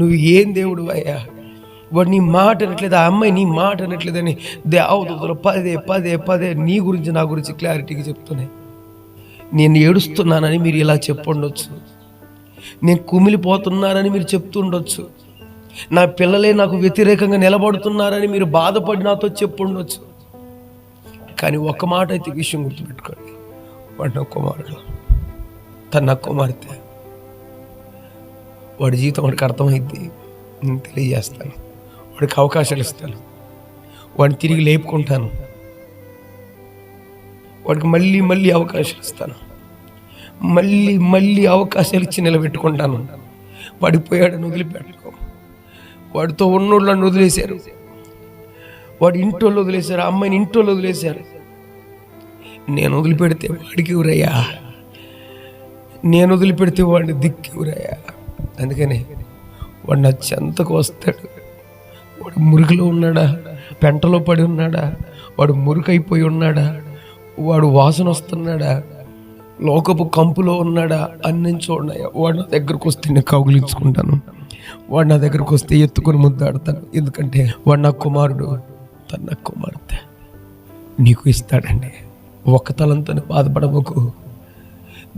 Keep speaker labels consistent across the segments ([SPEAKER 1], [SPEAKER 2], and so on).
[SPEAKER 1] నువ్వు ఏం దేవుడు అయ్యా? వాడు నీ మాట అనట్లేదు ఆ అమ్మాయి నీ మాట అనట్లేదని దేవదూతలు పదే పదే పదే నీ గురించి నా గురించి క్లారిటీగా చెప్తున్నాయి. నేను ఏడుస్తున్నానని మీరు ఇలా చెప్పుండొచ్చు. నేను కుమిలిపోతున్నానని మీరు చెప్తుండొచ్చు. నా పిల్లలే నాకు వ్యతిరేకంగా నిలబడుతున్నారని మీరు బాధపడి నాతో చెప్పుండొచ్చు. కానీ ఒక మాట అయితే విషయం గుర్తుపెట్టుకోండి. వాడు నా కుమారుడు. తన నా కుమార్తె. వాడి జీవితం వాడికి అర్థమైంది. నేను తెలియజేస్తాను. వాడికి అవకాశాలు ఇస్తాను. వాడిని తిరిగి లేపుకుంటాను. వాడికి మళ్ళీ మళ్ళీ అవకాశాలు ఇస్తాను. మళ్ళీ మళ్ళీ అవకాశాలు ఇచ్చి నిలబెట్టుకుంటాను. పడిపోయాడని వదిలిపెట్టుకో. వాడితో ఉన్నోళ్ళని వదిలేశారు. వాడి ఇంటోళ్ళు వదిలేశారు. ఆ అమ్మాయిని ఇంటోళ్ళు వదిలేశారు. నేను వదిలిపెడితే వాడికి ఎవరయ్యా నేను వదిలిపెడితే వాడిని దిక్కు ఎవరయ్యా అందుకని వాడు నా చెంతకు వస్తాడు. వాడు మురుగులో ఉన్నాడా? పెంటలో పడి ఉన్నాడా? వాడు మురికైపోయి ఉన్నాడా? వాడు వాసన వస్తున్నాడా? లోకపు కంపులో ఉన్నాడా? అన్ని చూడన్నాయా వాడు నా దగ్గరకు వస్తే నేను కౌగులించుకుంటాను. వాడు నా దగ్గరకు వస్తే ఎత్తుకొని ముద్దాడతాను. ఎందుకంటే వాడు నా కుమారుడు. తన కుమార్తె నీకు ఇస్తాడండి. ఒక్క తలంతో బాధపడమకు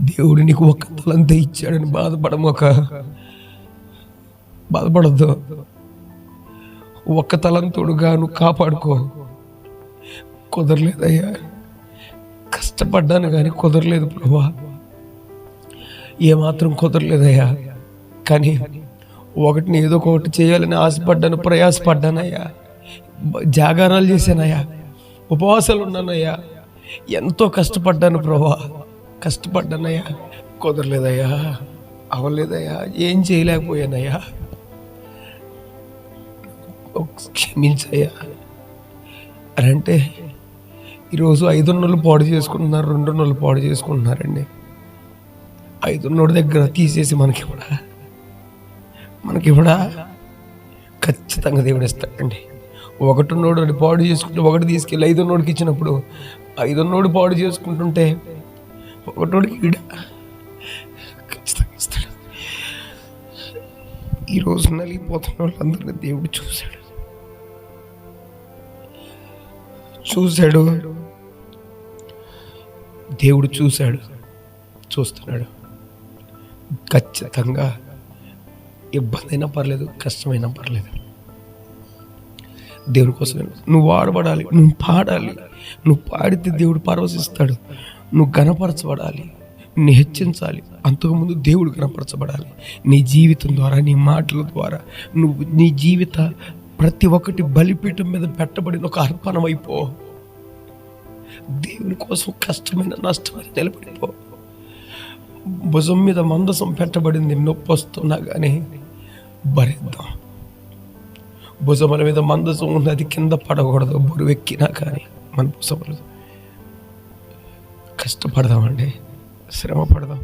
[SPEAKER 1] దేవుడు నీకు ఒక్క తలంత ఇచ్చాడని ఒక బాధపడద్దు. ఒక్క తలంతుడుగా నువ్వు కాపాడుకో. కుదరలేదయ్యా. కష్టపడ్డాను కానీ కుదరలేదు ప్రభా. ఏమాత్రం కుదరలేదయ్యా. కానీ ఒకటిని ఏదో ఒకటి చేయాలని ఆశపడ్డాను ప్రయాసపడ్డానయ్యా. జాగారాలు చేశానయ్యా. ఉపవాసాలు ఉన్నానయ్యా ఎంతో కష్టపడ్డాను ప్రభా. కష్టపడ్డానయ్యా కుదరలేదయ్యా అవ్వలేదయ్యా ఏం చేయలేకపోయానయ్యా. క్షమించయ్యా. అని అంటే ఈరోజు ఐదున్నోళ్ళు పాడు చేసుకుంటున్నారు రెండున్నోళ్ళు పాడు చేసుకుంటున్నారండి. ఐదున్నోడి దగ్గర తీసేసి మనకి మనకివ్వడా? మనకి ఖచ్చితంగా దేవుడు ఇస్తాడండి ఒకటిన్నోడు అది పాడు చేసుకుంటే ఒకటి తీసుకెళ్ళి ఐదున్నోడికి ఇచ్చినప్పుడు ఐదున్నోడు పాడు చేసుకుంటుంటే ఒకటోడికి ఈడ. ఖచ్చితంగా ఇస్తాడు. ఈరోజు నలిగిపోతున్న వాళ్ళందరినీ దేవుడు చూశాడు. చూశాడు. దేవుడు చూశాడు. చూస్తున్నాడు. ఖచ్చితంగా ఇబ్బంది అయినా పర్లేదు కష్టమైనా పర్లేదు. దేవుడి కోసం నువ్వు వాడబడాలి నువ్వు పాడాలి. నువ్వు పాడితే దేవుడు పరవశిస్తాడు. నువ్వు గణపరచబడాలి. నిన్ను హెచ్చించాలి. అంతకుముందు దేవుడు గణపరచబడాలి. నీ జీవితం ద్వారా నీ మాటల ద్వారా నువ్వు నీ జీవిత ప్రతి ఒక్కటి బలిపీఠం మీద పెట్టబడిన ఒక అర్పణమైపో దేవుని కోసం కష్టమైన నష్టమైన నిలబడిపో. భుజం మీద మందసం పెట్టబడింది నొప్పి వస్తున్నా కానీ భరిద్దాం. భుజముల మీద మందసం ఉన్నది కింద పడకూడదు బరువెక్కినా కానీ మన భుజములు కష్టపడదామండి శ్రమ పడదాం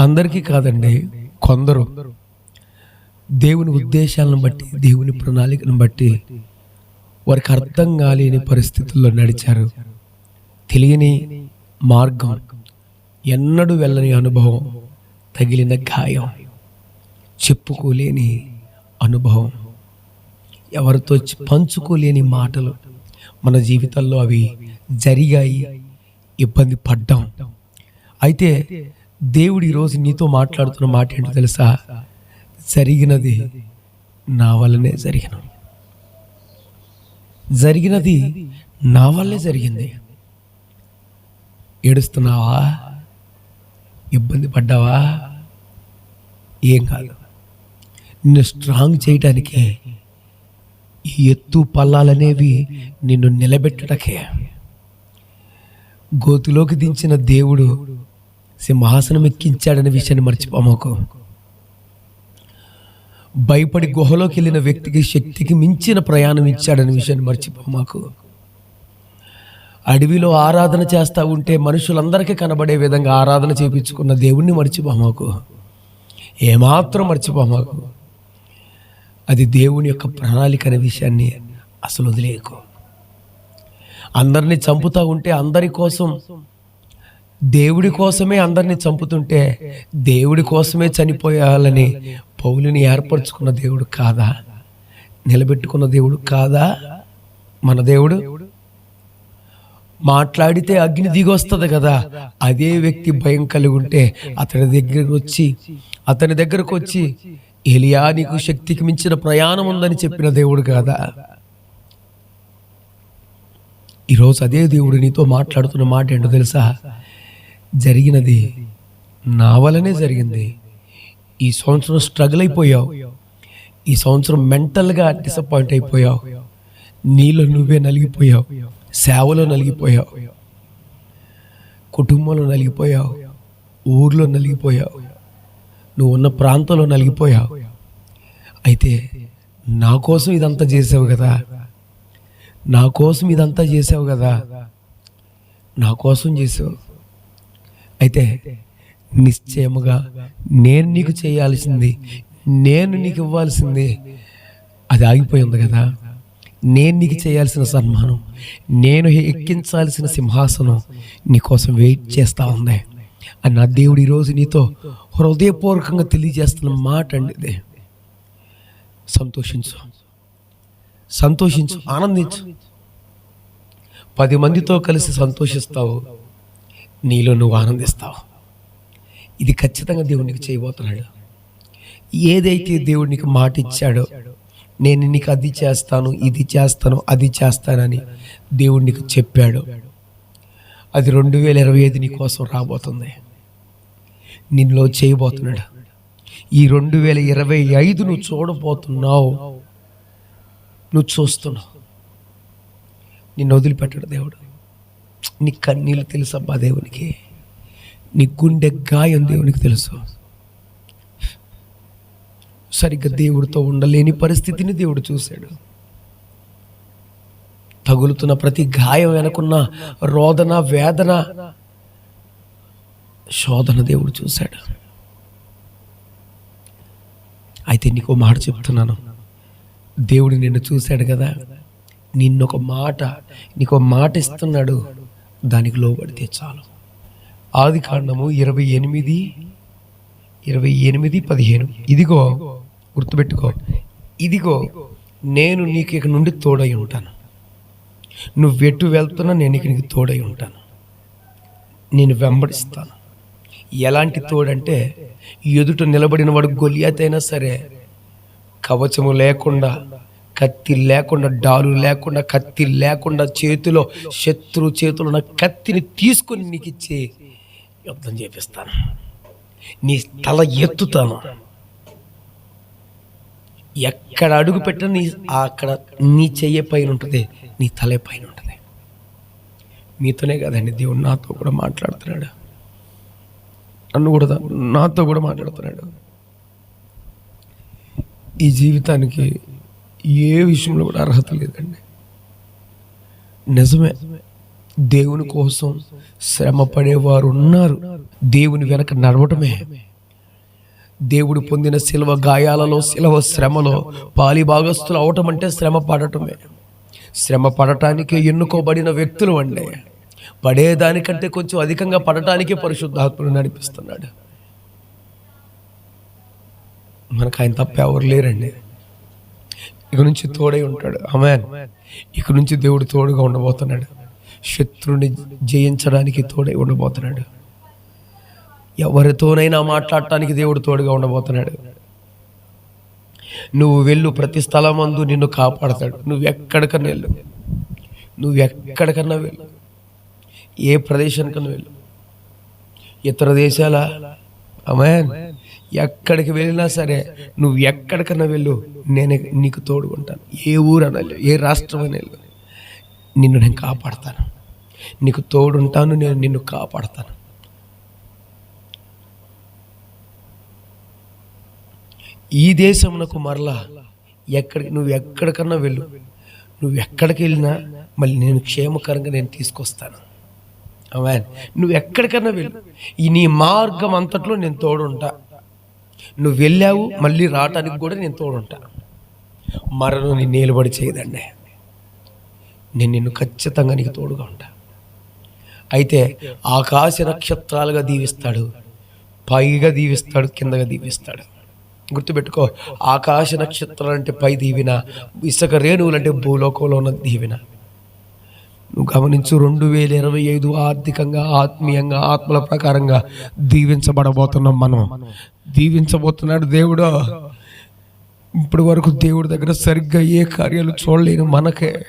[SPEAKER 1] అందరికీ కాదండి కొందరు. దేవుని ఉద్దేశాలను బట్టి దేవుని ప్రణాళికను బట్టి వారికి అర్థం కాలేని పరిస్థితుల్లో నడిచారు. తెలియని మార్గం ఎన్నడూ వెళ్ళని అనుభవం తగిలిన గాయం చెప్పుకోలేని అనుభవం ఎవరితో పంచుకోలేని మాటలు మన జీవితంలో అవి జరిగాయి ఇబ్బంది పడ్డాం. అయితే దేవుడు ఈరోజు నీతో మాట్లాడుతున్న మాట ఏంటో తెలుసా? జరిగినది నా వల్లనే జరిగిన. జరిగినది నా వల్లే జరిగింది. ఏడుస్తున్నావా? ఇబ్బంది పడ్డావా? ఏం కాదు. నిన్ను స్ట్రాంగ్ చేయటానికే ఈ ఎత్తు పల్లాలనేవి నిన్ను నిలబెట్టడకే గోతులోకి దించిన దేవుడు సింహాసనం ఎక్కించాడనే విషయాన్ని మర్చిపోమాకు భయపడి గుహలోకి వెళ్ళిన వ్యక్తికి శక్తికి మించిన ప్రయాణం ఇచ్చాడనే విషయాన్ని మర్చిపోమాకు అడవిలో ఆరాధన చేస్తూ ఉంటే మనుషులందరికీ కనబడే విధంగా ఆరాధన చేపించుకున్న దేవుణ్ణి మర్చిపోమాకు ఏమాత్రం మర్చిపోమాకు అది దేవుని యొక్క ప్రణాళిక అనే విషయాన్ని అసలు వదిలేయకు. అందరినీ చంపుతూ ఉంటే అందరి కోసం దేవుడి కోసమే అందరినీ చంపుతుంటే దేవుడి కోసమే చనిపోయాలని పౌలుని ఏర్పరచుకున్న దేవుడు కాదా? నిలబెట్టుకున్న దేవుడు కాదా? మన దేవుడు? మాట్లాడితే అగ్ని దిగొస్తుంది కదా అదే వ్యక్తి భయం కలిగి ఉంటే అతని దగ్గరకు వచ్చి అతని దగ్గరకు వచ్చి ఎలియా నీకు శక్తికి మించిన ప్రయాణం ఉందని చెప్పిన దేవుడు కాదా? ఈరోజు అదే దేవుడు నీతో మాట్లాడుతున్న మాట ఏంటో తెలుసా? జరిగినది నా వలనే జరిగింది. ఈ సంవత్సరం స్ట్రగుల్ అయిపోయావు. ఈ సంవత్సరం మెంటల్గా డిసప్పాయింట్ అయిపోయావు. నీలో నువ్వే నలిగిపోయావు. సేవలో నలిగిపోయావు. కుటుంబంలో నలిగిపోయావు. ఊర్లో నలిగిపోయావు. నువ్వు ఉన్న ప్రాంతంలో నలిగిపోయావు. అయితే నా కోసం ఇదంతా చేసావు కదా. నా కోసం ఇదంతా చేసావు కదా. నా కోసం చేసావు అయితే నిశ్చయముగా నేను నీకు చేయాల్సింది నేను నీకు ఇవ్వాల్సింది అది ఆగిపోయింది కదా. నేను నీకు చేయాల్సిన సన్మానం నేను ఎక్కించాల్సిన సింహాసనం నీకోసం వెయిట్ చేస్తూ ఉంది. అని నా దేవుడు ఈరోజు నీతో హృదయపూర్వకంగా తెలియజేస్తున్న మాట అండి ఇది సంతోషించు. సంతోషించు. ఆనందించు. పది మందితో కలిసి సంతోషిస్తావు. నీలో నువ్వు ఆనందిస్తావు. ఇది ఖచ్చితంగా దేవునికి చేయబోతున్నాడు. ఏదైతే దేవుడు మాట ఇచ్చాడో నేను నీకు అది చేస్తాను ఇది చేస్తాను అది చేస్తానని దేవుడు నీకు చెప్పాడు. అది రెండు వేల ఇరవై ఐదు నీ కోసం రాబోతుంది. నిన్నులో చేయబోతున్నాడు. ఈ రెండు వేల ఇరవై ఐదు నువ్వు చూడబోతున్నావు. నువ్వు చూస్తున్నావు. నిన్ను వదిలిపెట్టాడు దేవుడు. నీ కన్నీళ్ళు తెలుసబ్బా దేవునికి. నీ గుండె గాయం దేవునికి తెలుసు. సరిగ్గా దేవుడితో ఉండలేని పరిస్థితిని దేవుడు చూశాడు. తగులుతున్న ప్రతి గాయం వెనకున్న రోదన వేదన శోధన దేవుడు చూశాడు. అయితే నీకు మాట చెప్తున్నాను. దేవుడు నిన్ను చూశాడు కదా? నిన్నొక మాట నీకు ఒక మాట ఇస్తున్నాడు. దానికి లోబడితే చాలు. ఆది కాండము ఇరవై ఎనిమిది ఇరవై ఎనిమిది పదిహేను. ఇదిగో గుర్తుపెట్టుకో. ఇదిగో నేను నీకు ఇక నుండి తోడై ఉంటాను. నువ్వు ఎటు వెళ్తున్నా నేను ఇక నీకు తోడై ఉంటాను. నేను వెంబడిస్తాను. ఎలాంటి తోడంటే ఎదుట నిలబడిన వాడు గొలియాతైనా సరే కవచము లేకుండా కత్తి లేకుండా డాలు లేకుండా కత్తి లేకుండా చేతిలో శత్రు చేతిలో ఉన్న కత్తిని తీసుకొని నీకు ఇచ్చి యుద్ధం చేపిస్తాను. నీ తల ఎత్తుతాను. ఎక్కడ అడుగు పెట్టిన నీ అక్కడ నీ చెయ్యి పైన ఉంటుంది నీ తలే పైన ఉంటుంది. మీతోనే కదండి దేవుడు నాతో కూడా మాట్లాడుతున్నాడు. నన్ను కూడా నాతో కూడా మాట్లాడుతున్నాడు. ఈ జీవితానికి ఏ విషయంలో కూడా అర్హత లేదండి. నిజమే దేవుని కోసం శ్రమ పడేవారు ఉన్నారు. దేవుని వెనక నడవటమే. దేవుడు పొందిన శిల్వ గాయాలలో శిలవ శ్రమలో పాలి భాగస్థులు అవటం అంటే శ్రమ పడటమే. శ్రమ పడటానికి ఎన్నుకోబడిన వ్యక్తులు అండి. పడేదానికంటే కొంచెం అధికంగా పడటానికే పరిశుద్ధాత్మను నడిపిస్తున్నాడు. మనకు ఆయన తప్ప ఎవరు లేరండి. ఇక నుంచి తోడై ఉంటాడు. అమెన్ ఇక నుంచి దేవుడు తోడుగా ఉండబోతున్నాడు. శత్రుని జయించడానికి తోడై ఉండబోతున్నాడు. ఎవరితోనైనా మాట్లాడటానికి దేవుడు తోడుగా ఉండబోతున్నాడు. నువ్వు వెళ్ళు ప్రతి స్థలమందు నిన్ను కాపాడతాడు. నువ్వు ఎక్కడికన్నా వెళ్ళు. నువ్వు ఎక్కడికన్నా వెళ్ళు. ఏ ప్రదేశానికన్నా వెళ్ళు. ఇతర దేశాల అమెన్ ఎక్కడికి వెళ్ళినా సరే నువ్వు ఎక్కడికన్నా వెళ్ళు నేను నీకు తోడుకుంటాను ఏ ఊరు ఏ రాష్ట్రం అని వెళ్ళు. నిన్ను నేను కాపాడతాను. నీకు తోడుంటాను నేను నిన్ను కాపాడతాను. ఈ దేశమునకు మరలా ఎక్కడికి నువ్వు ఎక్కడికన్నా వెళ్ళు. నువ్వు ఎక్కడికి వెళ్ళినా మళ్ళీ నేను క్షేమకరంగా నేను తీసుకొస్తాను. అవే నువ్వు ఎక్కడికైనా వెళ్ళు. ఈ నీ మార్గం అంతట్లో నేను తోడుంటా. నువ్వు వెళ్ళావు మళ్ళీ రావటానికి కూడా నేను తోడుంటా. మరణం నీ నిలబడి చేయదండి. నేను నిన్ను ఖచ్చితంగా నీకు తోడుగా ఉంటా. అయితే ఆకాశ నక్షత్రాలుగా దీవిస్తాడు పైగా దీవిస్తాడు కిందగా దీవిస్తాడు. గుర్తుపెట్టుకో ఆకాశ నక్షత్రాలు అంటే పై దీవిన ఇసుక రేణువులు అంటే భూలోకంలో ఉన్న దీవిన. నువ్వు గమనించు రెండు వేల ఇరవై ఐదు ఆర్థికంగా ఆత్మీయంగా ఆత్మల ప్రకారంగా దీవించబడబోతున్నాం మనం. దీవించబోతున్నాడు దేవుడు. ఇప్పటి వరకు దేవుడి దగ్గర సరిగ్గా ఏ కార్యాలు చూడలేని మనకే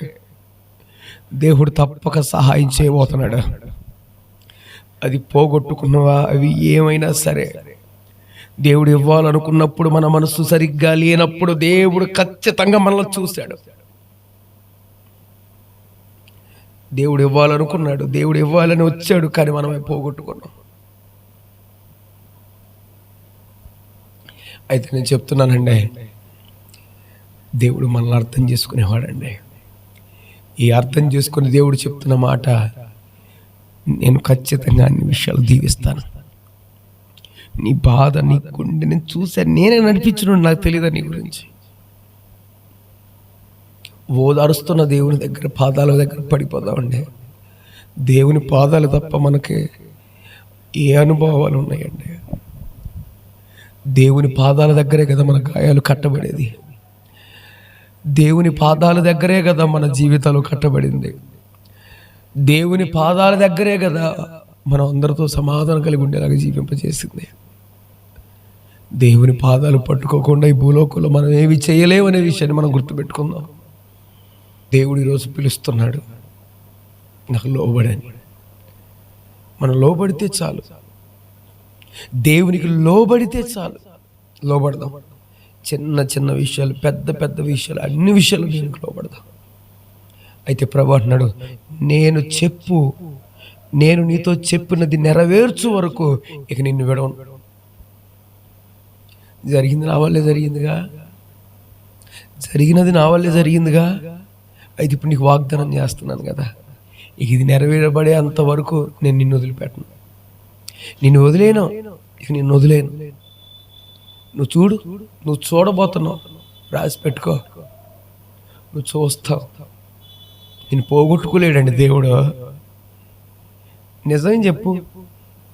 [SPEAKER 1] దేవుడు తప్పక సహాయం చేయబోతున్నాడు. అది పోగొట్టుకున్నవా? అవి ఏమైనా సరే. దేవుడు ఇవ్వాలనుకున్నప్పుడు మన మనసు సరిగ్గా లేనప్పుడు దేవుడు ఖచ్చితంగా మనల్ని చూశాడు. దేవుడు ఇవ్వాలనుకున్నాడు. దేవుడు ఇవ్వాలని వచ్చాడు కానీ మనమే పోగొట్టుకున్నాం. అయితే నేను చెప్తున్నానండి దేవుడు మనల్ని అర్థం చేసుకునేవాడండి. ఈ అర్థం చేసుకుని దేవుడు చెప్తున్న మాట నేను ఖచ్చితంగా అన్ని విషయాలు దీవిస్తాను. నీ బాధ నీ గుండె నేను చూశాను నేనే నడిపించను నాకు తెలియదు నీ గురించి? ఓదారుస్తున్న దేవుని దగ్గర పాదాల దగ్గర పడిపోదామండి. దేవుని పాదాలు తప్ప మనకి ఏ అనుభవాలు ఉన్నాయండి? దేవుని పాదాల దగ్గరే కదా మన గాయాలు కట్టబడేది. దేవుని పాదాల దగ్గరే కదా మన జీవితాలు కట్టబడింది. దేవుని పాదాల దగ్గరే కదా మనం అందరితో సమాధానం కలిగి ఉండేలాగా జీవింపజేసింది. దేవుని పాదాలు పట్టుకోకుండా ఈ భూలోకంలో మనం ఏమి చేయలేమనే విషయాన్ని మనం గుర్తుపెట్టుకుందాం. దేవుడు ఈరోజు పిలుస్తున్నాడు. నాకు లోబడని. మనం లోబడితే చాలు. దేవునికి లోబడితే చాలు. లోబడదాం. చిన్న చిన్న విషయాలు పెద్ద పెద్ద విషయాలు అన్ని విషయాలు దేవునికి లోబడదాం. అయితే ప్రభు అంటున్నాడు నేను చెప్పు. నేను నీతో చెప్పినది నెరవేర్చు వరకు ఇక నిన్ను విడవను. జరిగింది నా వల్లే జరిగిందిగా? జరిగినది నా వల్లే జరిగిందిగా? అయితే ఇప్పుడు నీకు వాగ్దానం చేస్తున్నాను కదా. ఇక ఇది నెరవేరబడే అంతవరకు నేను నిన్ను వదిలిపెట్టను. నిన్ను వదిలేను ఇక నిన్ను వదిలేను. నువ్వు చూడు నువ్వు చూడబోతున్నావు. రాసి పెట్టుకో. నువ్వు చూస్తావు. నేను పోగొట్టుకోలేడండి దేవుడు. నిజం చెప్పు.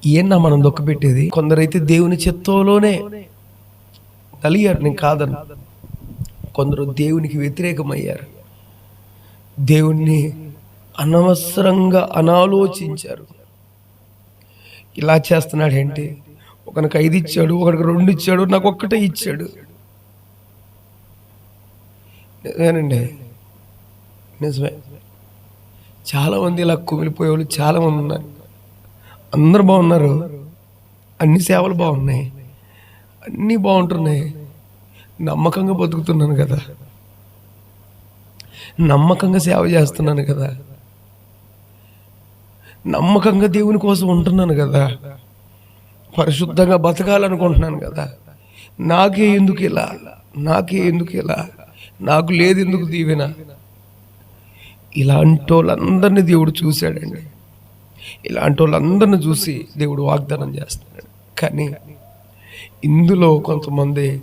[SPEAKER 1] ఏనా మనం దుఃఖపెట్టేది కొందరైతే దేవుని చిత్తంలోనే కలిగారు నేను కాదను. కొందరు దేవునికి వ్యతిరేకమయ్యారు. దేవుణ్ణి అనవసరంగా అనాలోచించారు. ఇలా చేస్తున్నాడు ఏంటి ఒకనికి ఐదు ఇచ్చాడు ఒకరికి రెండు ఇచ్చాడు నాకు ఒక్కటే ఇచ్చాడు. నిజమేనండి? నిజమే. చాలామంది ఇలా కుమిలిపోయే వాళ్ళు చాలామంది ఉన్నారు. అందరు బాగున్నారు. అన్ని సేవలు బాగున్నాయి. అన్నీ బాగుంటున్నాయి. నమ్మకంగా బతుకుతున్నాను కదా. నమ్మకంగా సేవ చేస్తున్నాను కదా. నమ్మకంగా దేవుని కోసం ఉంటున్నాను కదా. పరిశుద్ధంగా బతకాలనుకుంటున్నాను కదా. నాకే ఎందుకు ఇలా? నాకే ఎందుకు ఇలా? నాకు లేదు ఎందుకు దీవెన? ఇలాంటి వాళ్ళందరినీ దేవుడు చూశాడండి. ఇలాంటి వాళ్ళందరిని చూసి దేవుడు వాగ్దానం చేస్తున్నాడు. కానీ ఇందులో కొంతమంది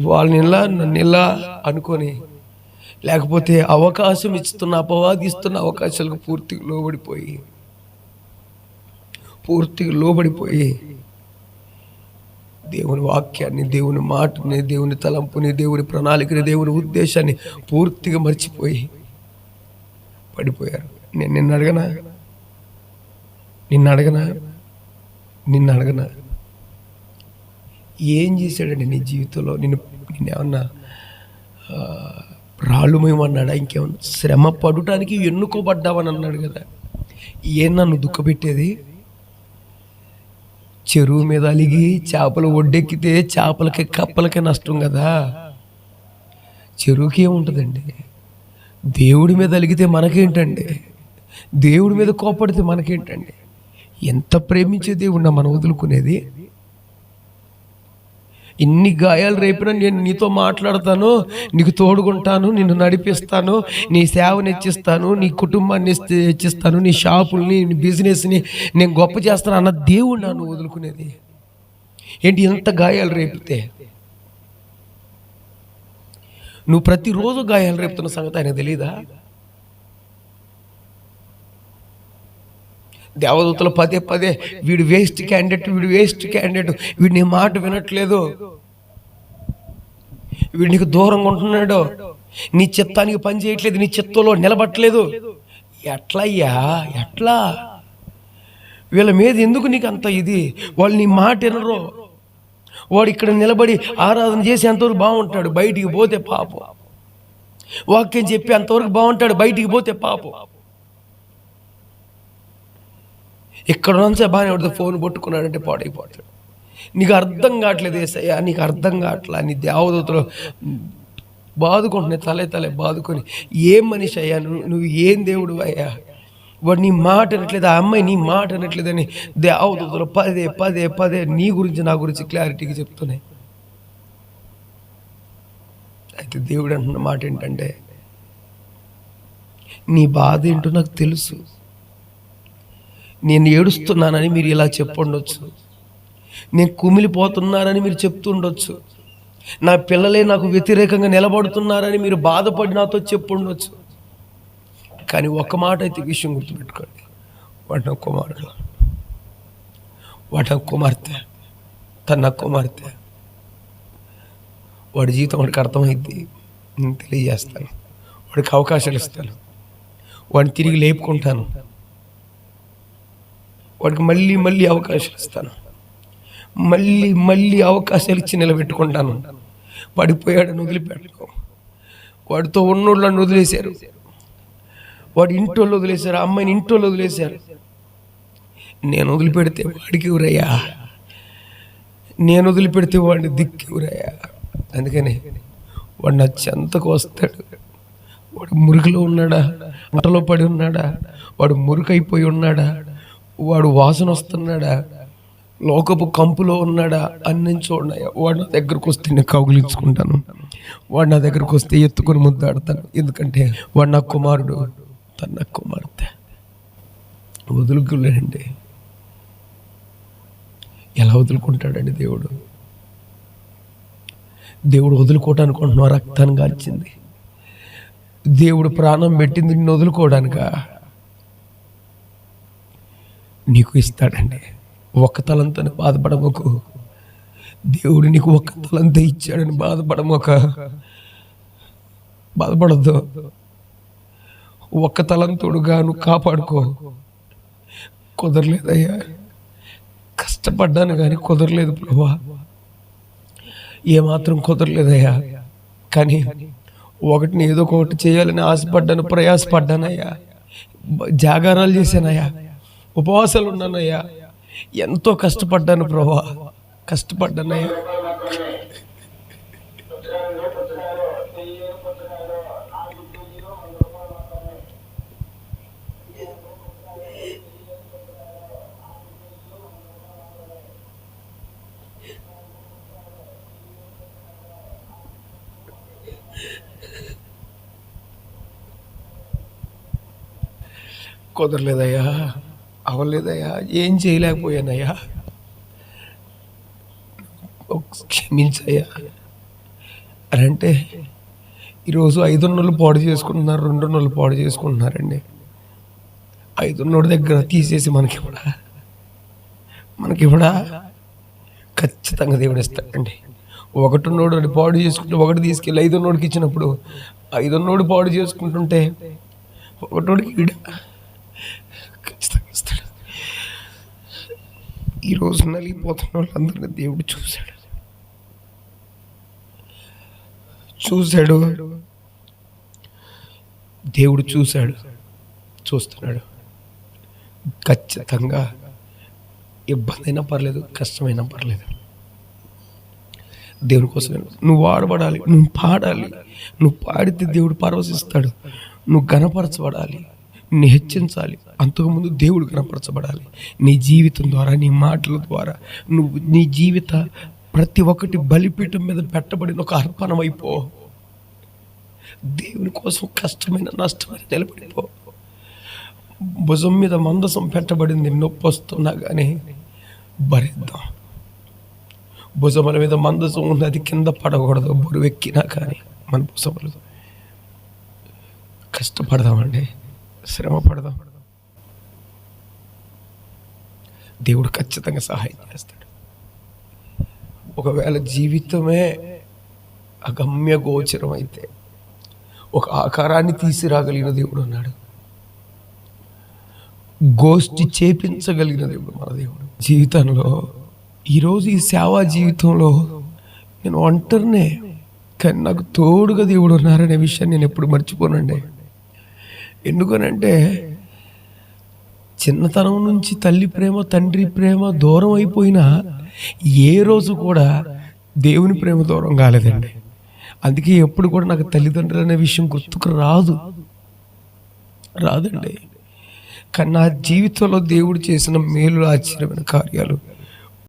[SPEAKER 1] వాళ్ళని ఇలా నన్ను ఇలా అనుకొని లేకపోతే అవకాశం ఇస్తున్న అపవాదిస్తున్న అవకాశాలకు పూర్తిగా లోబడిపోయి పూర్తిగా లోబడిపోయి దేవుని వాక్యాన్ని దేవుని మాటని దేవుని తలంపుని దేవుని ప్రణాళికని దేవుని ఉద్దేశాన్ని పూర్తిగా మర్చిపోయి పడిపోయారు. నేను నిన్ను అడగనా? నిన్ను అడగనా? నిన్ను అడగనా? ఏం చేశాడండి నీ జీవితంలో? నిన్ను నిన్నేమన్నా రాళ్ళు మేమన్నాడా ఇంకేమన్నా? శ్రమ పడటానికి ఎన్నుకోబడ్డావని అన్నాడు కదా. ఏం నన్ను దుఃఖపెట్టేది? చెరువు మీద అలిగి చేపలు ఒడ్డెక్కితే చేపలకి కప్పలకే నష్టం కదా. చెరువుకి ఏముంటుందండి దేవుడి మీద అలిగితే మనకేంటండి? దేవుడి మీద కోపడితే మనకేంటండి? ఎంత ప్రేమించే దేవుడినా మనం వదులుకునేది? ఇన్ని గాయాలు రేపినా నేను నీతో మాట్లాడతాను నీకు తోడుకుంటాను నిన్ను నడిపిస్తాను నీ సేవని హెచ్చిస్తాను నీ కుటుంబాన్ని ఇస్తే- హెచ్చిస్తాను నీ షాపుల్ని నీ బిజినెస్ని నేను గొప్ప చేస్తాను అన్న దేవుడు నన్ను వదులుకునేది. ఏంటి ఎంత గాయాలు రేపితే? నువ్వు ప్రతిరోజు గాయాలు రేపుతున్న సంగతి ఆయన తెలియదా దేవదూతలు పదే పదే వీడు వేస్ట్ క్యాండిడేట్ వీడు వేస్ట్ క్యాండిడేట్ వీడు నీ మాట వినట్లేదు. వీడు నీకు దూరంగా ఉంటున్నాడు. నీ చిత్తానికి పని చేయట్లేదు నీ చిత్తంలో నిలబట్టలేదు ఎట్లయ్యా? ఎట్లా? వీళ్ళ మీద ఎందుకు నీకు అంత ఇది? వాళ్ళు నీ మాట వినరు. వాడు ఇక్కడ నిలబడి ఆరాధన చేసి ఎంతవరకు బాగుంటాడు? బయటికి పోతే పాపం. వాక్యం చెప్పి అంతవరకు బాగుంటాడు? బయటికి పోతే పాపం. ఇక్కడ నుంచే బాగానే ఉంటుంది ఫోన్ పట్టుకున్నాడంటే పాడైపోతాడు నీకు అర్థం కావట్లేదు ఏసయ్యా నీకు అర్థం కావట్లా నీ దేవదూతలు బాదుకుంటున్నాయి తలే తలే బాదుకొని. ఏం మనిషి అయ్యా నువ్వు నువ్వు ఏం దేవుడు అయ్యా? వాడు నీ మాట అనట్లేదు ఆ అమ్మాయి నీ మాట అనట్లేదని దేవదూతలు పదే పదే పదే నీ గురించి నా గురించి క్లారిటీగా చెప్తున్నాయి. అయితే దేవుడు అంటున్న మాట ఏంటంటే నీ బాధ ఏంటో నాకు తెలుసు. నేను ఏడుస్తున్నానని మీరు ఇలా చెప్పుండొచ్చు. నేను కుమిలిపోతున్నానని మీరు చెప్తుండొచ్చు. నా పిల్లలే నాకు వ్యతిరేకంగా నిలబడుతున్నారని మీరు బాధపడి నాతో చెప్పుండొచ్చు. కానీ ఒక మాట అయితే విషయం గుర్తుపెట్టుకోండి. వాటి కుమారుడు వాటి కుమార్తె. తన కుమార్తె. వాడి జీవితం వాడికి అర్థమైంది నేను తెలియజేస్తాను. వాడికి అవకాశాలు ఇస్తాను. వాడిని తిరిగి లేపుకుంటాను. వాడికి మళ్ళీ మళ్ళీ అవకాశాలు ఇస్తాను. మళ్ళీ మళ్ళీ అవకాశాలు ఇచ్చి నిలబెట్టుకుంటాను. పడిపోయాడని వదిలిపెట్టుకో. వాడితో ఉన్నోళ్ళని వదిలేశారు. వాడు ఇంటోళ్ళు వదిలేశారు. అమ్మాయిని ఇంటోళ్ళు వదిలేశారు. నేను వదిలిపెడితే వాడికి ఎవరయ్యా నేను వదిలిపెడితే వాడిని దిక్కు ఎవరయ్యా అందుకని వాడు నా చెంతకు వస్తాడు. వాడు మురికిలో ఉన్నాడా? మంటలో పడి ఉన్నాడా? వాడు మురికైపోయి ఉన్నాడా? వాడు వాసన వస్తున్నాడా? లోకపు కంపులో ఉన్నాడా? అన్ని చూడన్నాయా వాడు నా దగ్గరకు వస్తే నేను కౌగులించుకుంటాను. వాడు నా దగ్గరకు వస్తే ఎత్తుకొని ముద్దాడతాను. ఎందుకంటే వాడు నా కుమారుడు. తన నా కుమార్తె. వదులుకోలేండి ఎలా వదులుకుంటాడండి దేవుడు? దేవుడు వదులుకోవటానికి అనుకుంటున్నావు రక్తాన్ని కాల్చింది దేవుడు ప్రాణం పెట్టింది నిన్ను వదులుకోవడానికా? నీకు ఇస్తాడండి. ఒక్క తలంతని బాధపడమకు. దేవుడు నీకు ఒక్క తలంత ఇచ్చాడని బాధపడమొక. బాధపడద్దు. ఒక్క తలంతుడుగా నువ్వు కాపాడుకో. కుదరలేదయ్యా. కష్టపడ్డాను కానీ కుదరలేదు ప్రభా. ఏమాత్రం కుదరలేదయ్యా. కానీ ఒకటిని ఏదో ఒకటి చేయాలని ఆశపడ్డాను ప్రయాసపడ్డానయ్యా. జాగారాలు చేశానయ్యా. ఉపవాసాలు ఉన్నానయ్యా ఎంతో కష్టపడ్డాను ప్రభా. కష్టపడ్డానయ్యా. కుదరలేదయ్యా. అవ్వలేదయ్యా ఏం చేయలేకపోయానయ్యా. ఒక- క్షమించయ్యా. అని అంటే ఈరోజు ఐదున్నోళ్ళు పాడు చేసుకుంటున్నారు రెండున్నోళ్ళు పాడు చేసుకుంటున్నారండి. ఐదున్నోడి దగ్గర తీసేసి మనకి కూడా మనకి కూడా ఖచ్చితంగా దేవుడు ఇస్తాడండి ఒకటిన్నోడు అది పాడు చేసుకుంటే ఒకటి తీసుకెళ్ళి ఐదున్నోడికి ఇచ్చినప్పుడు ఐదున్నోడు పాడు చేసుకుంటుంటే ఒకటోడికి ఈడ ఖచ్చితంగా ఇస్తాడు ఈరోజు నలిగిపోతున్న వాళ్ళందరినీ దేవుడు చూశాడు. చూశాడు. దేవుడు చూశాడు. చూస్తున్నాడు. ఖచ్చితంగా ఇబ్బంది అయినా పర్లేదు కష్టమైనా పర్లేదు. దేవుడి కోసం నువ్వు వాడబడాలి నువ్వు పాడాలి. నువ్వు పాడితే దేవుడు పరవశిస్తాడు. నువ్వు గణపరచబడాలి. నిన్ను హెచ్చించాలి అంతకుముందు దేవుడు కనపరచబడాలి. నీ జీవితం ద్వారా నీ మాటల ద్వారా. నువ్వు నీ జీవిత ప్రతి ఒక్కటి బలిపీఠం మీద పెట్టబడిన ఒక అర్పణమైపో దేవుని కోసం కష్టమైన నష్టమైన నిలబడిపో. భుజం మీద మందసం పెట్టబడింది నొప్పి వస్తున్నా కానీ భరిద్దాం. భుజముల మీద మందసం ఉన్నది కింద పడకూడదు బరువెక్కినా కానీ మన భుజములు. కష్టపడదామండి శ్రమ పడదాం దేవుడు ఖచ్చితంగా సహాయం చేస్తాడు. ఒకవేళ జీవితమే అగమ్య గోచరం అయితే ఒక ఆకారాన్ని తీసిరాగలిగిన దేవుడు ఉన్నాడు. గోష్ఠి చేపించగలిగిన దేవుడు మన దేవుడు. జీవితంలో ఈరోజు ఈ సేవా జీవితంలో నేను ఒంటరినే కానీ నాకు తోడుగా దేవుడు ఉన్నారనే విషయాన్ని నేను ఎప్పుడు మర్చిపోనండి. ఎందుకనంటే చిన్నతనం నుంచి తల్లి ప్రేమ తండ్రి ప్రేమ దూరం అయిపోయినా ఏ రోజు కూడా దేవుని ప్రేమ దూరం కాలేదండి. అందుకే ఎప్పుడు కూడా నాకు తల్లిదండ్రులు అనే విషయం గుర్తుకు రాదు. రాదండి. కానీ నా జీవితంలో దేవుడు చేసిన మేలు ఆశ్చర్యమైన కార్యాలు